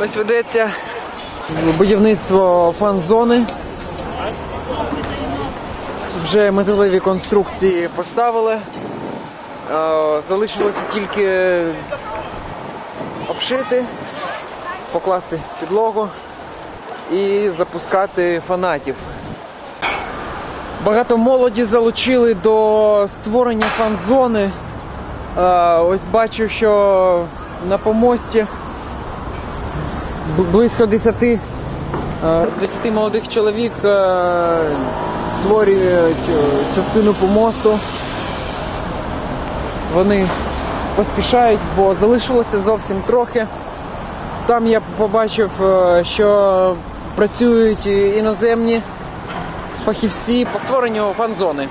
Ось ведеться будівництво фан-зони. Вже металеві конструкції поставили. Е, Залишилося тільки обшити, покласти підлогу і запускати фанатів. Багато молоді залучили до створення фан-зони. Е, Ось бачу, що на помості близько 10, е, 10 молодих чоловік е, створюють е, частину помосту. Вони поспішають, бо залишилося зовсім трохи. Там я побачив, е, що працюють іноземні фахівці по створенню фан-зони.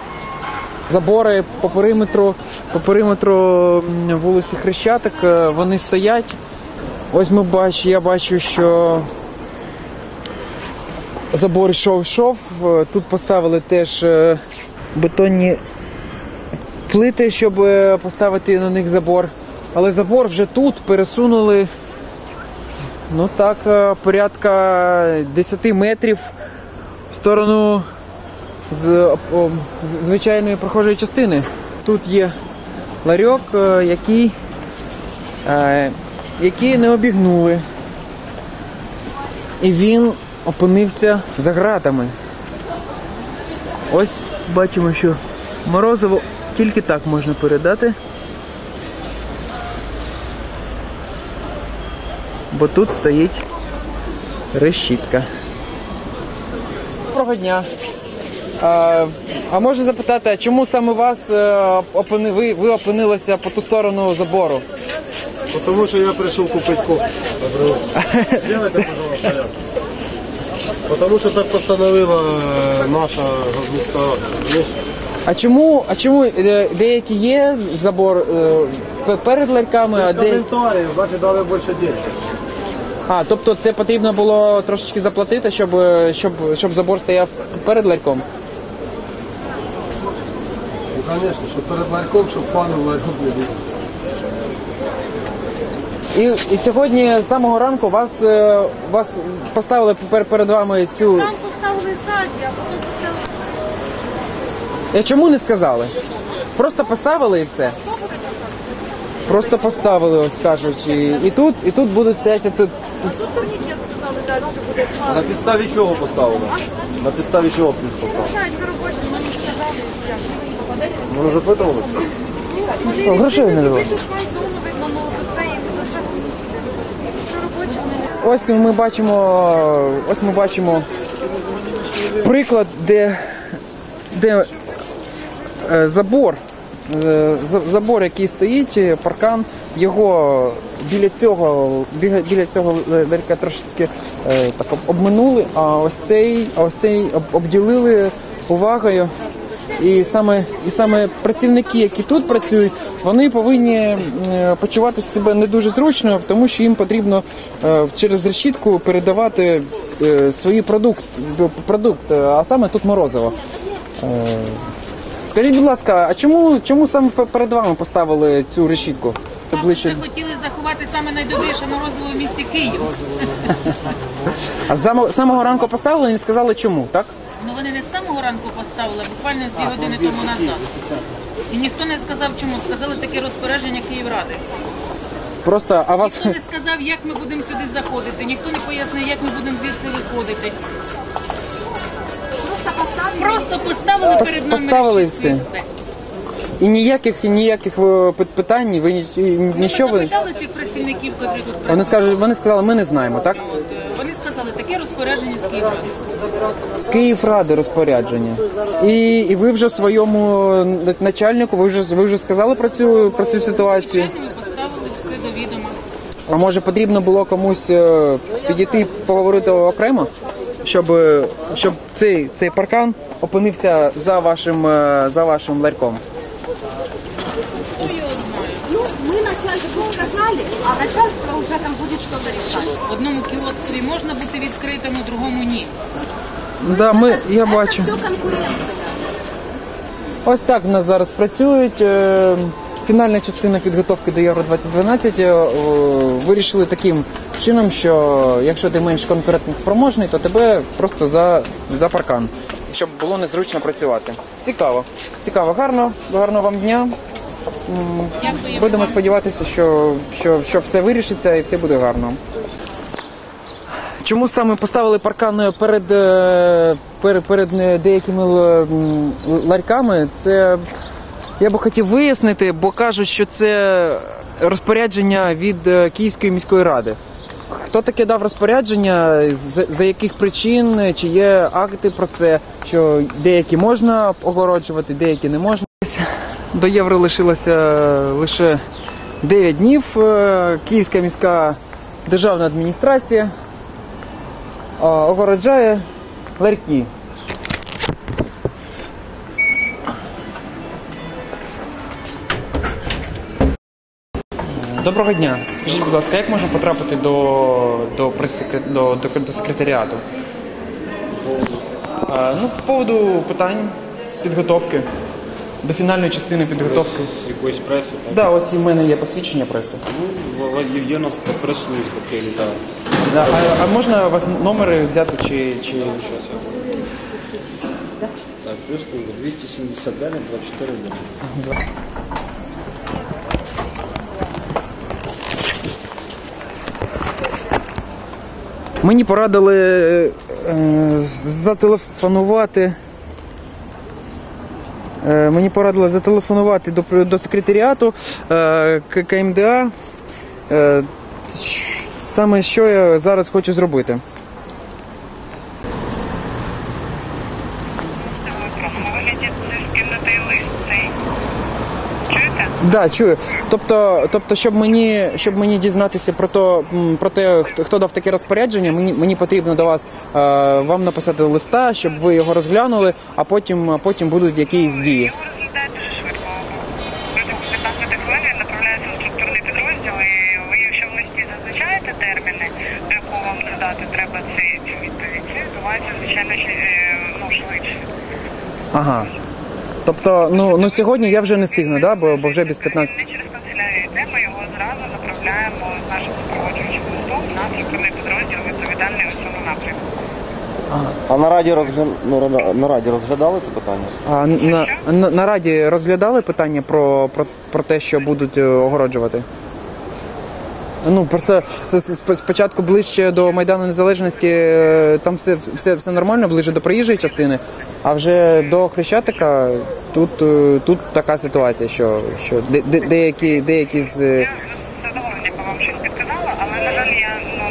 Забори по периметру, по периметру вулиці Хрещатик, е, вони стоять. Ось ми бач, я бачу, що забор йшов йшов. Е, Тут поставили теж е, бетонні плити, щоб е, поставити на них забор. Але забор вже тут пересунули ну так, порядка 10 метрів в сторону з, звичайної прохожої частини. Тут є ларьок, який, який не обігнули. І він опинився за ґратами. Ось бачимо, що морозиво тільки так можна передати. Бо тут стоїть решітка. Доброго дня. А, а можна запитати, чому саме вас е, ви, ви опинилися по ту сторону забору? Потому что я пришел купить кофе. Сделайте, пожалуйста. Потому что так постановила э, наша міська рада. А чому, а чому е, деякі є забор е, пе- перед ларьками, а де. Коментарі, значить дали більше денег. А, тобто це потрібно було трошечки заплатити, щоб, е, щоб, щоб забор стояв перед ларьком? Ну, звісно, що перед ларьком, щоб фани в ларьку не було. І, і сьогодні з самого ранку вас, е, вас поставили пер- перед вами цю. Там поставили ззаді, а потім поставили. А чому не сказали? Просто поставили і все. Просто поставили, ось кажуть. І, і тут, і тут будуть стояти тут. Тут турнікет сказали далі, що буде На підставі чого поставили? На підставі чого плюс поставили? Знають, це робочі, мені сказали, як. Вони запитували? О, грошей не давали. Тут фан-зону видно, ну, до цієї, до цього місця. Це робочі вони. Ось ми бачимо, ось ми бачимо приклад, де, де е, забор, е, забор, який стоїть, е, паркан, його біля цього, біля, біля цього ларька трошки так обминули, а ось цей, а ось цей обділили увагою. І саме, і саме працівники, які тут працюють, вони повинні е, почувати себе не дуже зручно, тому що їм потрібно е, через решітку передавати е, свої продукт, продукт, е, а саме тут морозиво. Скажіть, будь ласка, а чому, чому саме перед вами поставили цю решітку? Ближче. Це хотіли заховати саме найдобріше морозиво в місті Київ. А з самого ранку поставили і не сказали чому, так? Ну вони не з самого ранку поставили, буквально дві години тому назад. І ніхто не сказав чому. Сказали таке розпорядження Київради. Просто, а вас Ніхто не сказав, як ми будемо сюди заходити. Ніхто не пояснив, як ми будемо звідси виходити. Просто поставили Пос- перед нами поставили решітку і все. все. і ніяких ніяких е, пит- питань, ви ні- Ми нічого ви. запитали цих працівників, котрі тут Вони працюють. скажуть, вони сказали, ми не знаємо, так? От, е, Вони сказали, таке розпорядження з Київради. З Київради розпорядження. І, і ви вже своєму начальнику, ви вже ви вже сказали про цю про цю ситуацію. Поставили все до відома. А може потрібно було комусь е, підійти поговорити окремо, щоб, е, щоб цей, цей паркан опинився за вашим е, за вашим ларьком. Ну, мы сказали, а начальство уже там будет что-то решать. В одному кіоскові можна бути відкритим, у другому ні. Да, ми, я бачу. Все конкуренция. Ось так в нас зараз працюють. е, фінальна частина підготовки до Євро 2012 е, вирішили таким чином, що якщо ти менш конкурентно спроможний, то тебе просто за, за паркан, щоб було незручно працювати. Цікаво, цікаво, гарно, гарного вам дня. Будемо сподіватися, що, що, що все вирішиться і все буде гарно. Чому саме поставили паркан перед, е, перед, перед е, деякими ларьками? Це я би хотів вияснити, бо кажуть, що це розпорядження від е, Київської міської ради. Хто таке дав розпорядження, за яких причин, чи є акти про це, що деякі можна огороджувати, деякі не можна. До євро лишилося лише 9 днів. Е, Київська міська державна адміністрація огороджає ларьки. Доброго дня. Скажіть, будь ласка, як можна потрапити до, до, до, до, секретаріату? Ну, по поводу питань з підготовки. До фінальної частини підготовки. Якоїсь преси, так? Да, ось і в мене є посвідчення преси. Ну, є у нас прес-служба. Да, а, а можна у вас номери взяти чи. чи... Так, плюс 279, 24 дні. Мені порадили е, е, зателефонувати. Е, мені порадили зателефонувати до, до секретаріату е, КМДА. Е, саме що я зараз хочу зробити. Да, чую. Тобто, тобто, щоб мені, щоб мені дізнатися про то, про те, хто, хто дав таке розпорядження, мені, мені потрібно до вас е, вам написати листа, щоб ви його розглянули, а потім, потім будуть якісь дії. Його розглядають дуже швидко. Протягом 15 хвилин направляється у структурний підрозділ, і ви, якщо в листі зазначаєте терміни, до вам надати треба цю цю відповідь, це звичайно, ну, швидше. Тобто, ну, ну сьогодні я вже не встигну, да? бо, бо вже без 15. Ми через канцелярію йде, ми його зразу направляємо з нашим супроводжуючим листом на структурний підрозділ, відповідальний у цьому напрямку. А на раді, розгля... ну, на- на раді розглядали це питання? А на, на, на раді розглядали питання про, про, про те, що будуть е, огороджувати? Ну, про це, це спочатку ближче до Майдану Незалежності, е, там все, все, все нормально, ближче до проїжджої частини, а вже до Хрещатика тут, е, тут така ситуація, що, що де, де, деякі, деякі з. е, Я з задоволенням вам щось підказала, але, на жаль, я ну,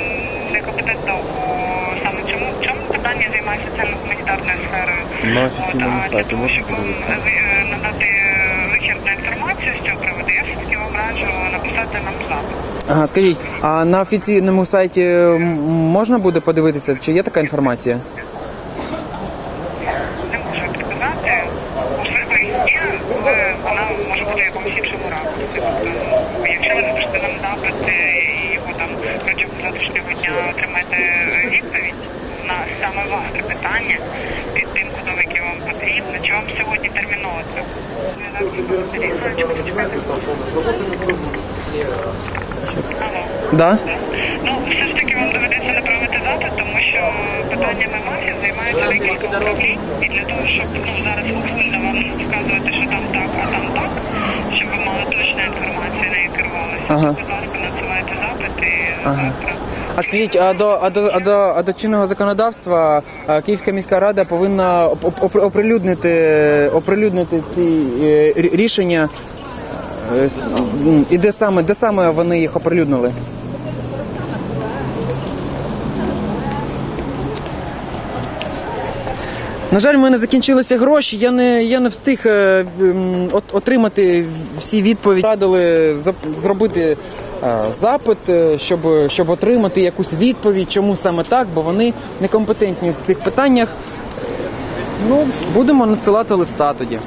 не компетентна у саме цьому, цьому питанні займаюся цим гуманітарною сферою. На офіційному сайті можна подивитися? е, надати е, вичерпну інформацію з цього приводу, я все-таки вам раджу написати нам запит. Ага, скажіть, а на офіційному сайті можна буде подивитися, чи є така інформація? Не можу підказати. Можливо, і є, але вона може бути в якомусь іншому ракурсі. Тобто, якщо ви напишете нам запит е, і його там протягом завтрашнього дня отримаєте відповідь на саме ваше питання під тим кодом, який вам потрібно, чи вам сьогодні терміново це? Алло. Да? Ну, все ж таки вам доведеться направити запит, тому що питаннями мафії займаються декілька управлінь. І для того, щоб ну, зараз огульно вам вказувати, що там так, а там так, щоб ви мали точну інформацію, нею керувалися. Ага. Будь ласка, надсилайте запит і Ага. завтра. А скажіть, а до, а до, а до, а до чинного законодавства а, Київська міська рада повинна оп- оп- оприлюднити, оприлюднити ці е, рі- рішення. Е, м, І де саме, де саме вони їх оприлюднили? На жаль, в мене закінчилися гроші. Я не, я не встиг е, от, отримати всі відповіді. Радили за, зробити е, запит, е, щоб, щоб отримати якусь відповідь, чому саме так, бо вони некомпетентні в цих питаннях. Ну, будемо надсилати листа тоді.